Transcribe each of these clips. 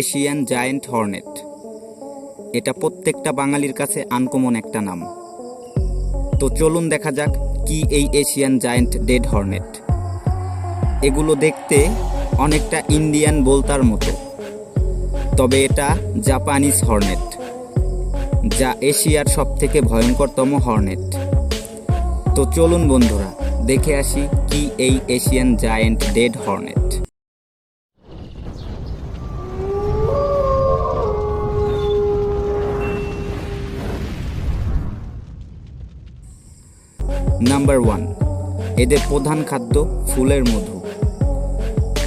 Asian giant Hornet. এটা প্রত্যেকটা বাঙালির কাছে আনকমন একটা নাম। তো চলুন দেখা যাক কি এই এশিয়ান জায়েন্ট ডেড হর্নেট। এগুলো দেখতে অনেকটা ইন্ডিয়ান বোলতার মতো। তবে এটা জাপানিজ হর্নেট, যা এশিয়ার সবথেকে ভয়ঙ্করতম হর্নেট। তো চলুন বন্ধুরা, দেখে আসি কি এই Asian giant dead hornet. Number one এদের প্রধান খাদ্য ফুলের মধু।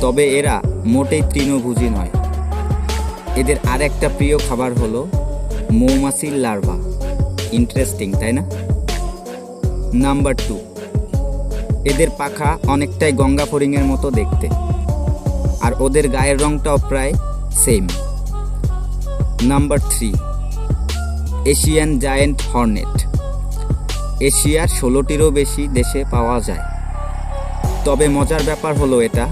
তবে এরা মোটেই তৃণভোজী নয়। এদের আর একটা প্রিয় খাবার হলো মৌমাছির লার্ভা। ইন্টারেস্টিং তাই না? নাম্বার টু এদের পাখা অনেকটাই গঙ্গা ফড়িংয়ের মতো দেখতে। আর ওদের গায়ের রংটাও প্রায় same number three Asian giant hornet এশিয়ার ষোলোটিরও বেশি দেশে পাওয়া যায়। তবে মজার ব্যাপার হলো এটা,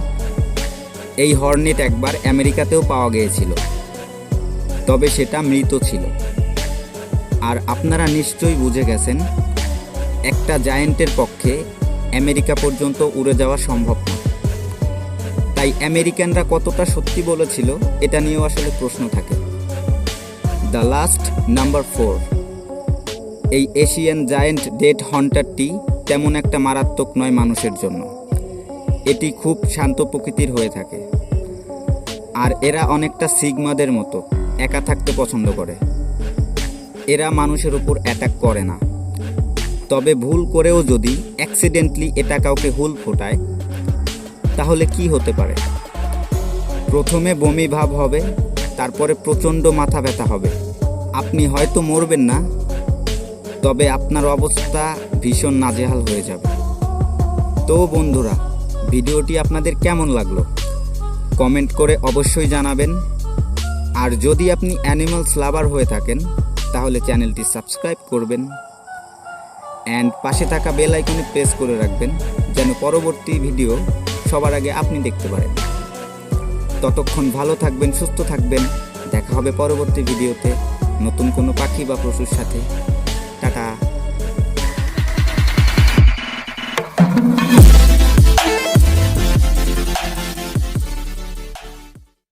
এই হর্নেট একবার আমেরিকাতেও পাওয়া গিয়েছিল, তবে সেটা মৃত ছিল। আর আপনারা নিশ্চয়ই বুঝে গেছেন, একটা জায়েন্টের পক্ষে আমেরিকা পর্যন্ত উড়ে যাওয়া সম্ভব না। তাই আমেরিকানরা কতটা সত্যি বলেছিল, এটা নিয়েও আসলে প্রশ্ন থাকে। The last number four. এই এশিয়ান জায়েন্ট ডেড হন্টারটি তেমন একটা মারাত্মক নয় মানুষের জন্য। এটি খুব শান্ত প্রকৃতির হয়ে থাকে। আর এরা অনেকটা সিগমাদের মতো, একা থাকতে পছন্দ করে। এরা মানুষের উপর অ্যাটাক করে না। তবে ভুল করেও যদি অ্যাক্সিডেন্টলি এটা কাউকে হুল ফোটায়, তাহলে কি হতে পারে? প্রথমে বমি ভাব হবে, তারপরে প্রচণ্ড মাথা ব্যথা হবে। আপনি হয়তো মরবেন না তবে আপনার অবস্থা ভীষণ নাজেহাল হয়ে যাবে। তো বন্ধুরা, ভিডিওটি আপনাদের কেমন লাগল? কমেন্ট করে অবশ্যই জানাবেন। আর যদি আপনি অ্যানিমালস লাভার হয়ে থাকেন, তাহলে চ্যানেলটি সাবস্ক্রাইব করবেন। অ্যান্ড পাশে থাকা বেল আইকনে প্রেস করে রাখবেন, যেন পরবর্তী ভিডিও সবার আগে আপনি দেখতে পারেন। ততক্ষণ ভালো থাকবেন, সুস্থ থাকবেন। দেখা হবে পরবর্তী ভিডিওতে নতুন কোনো পাখি বা পশুর সাথে।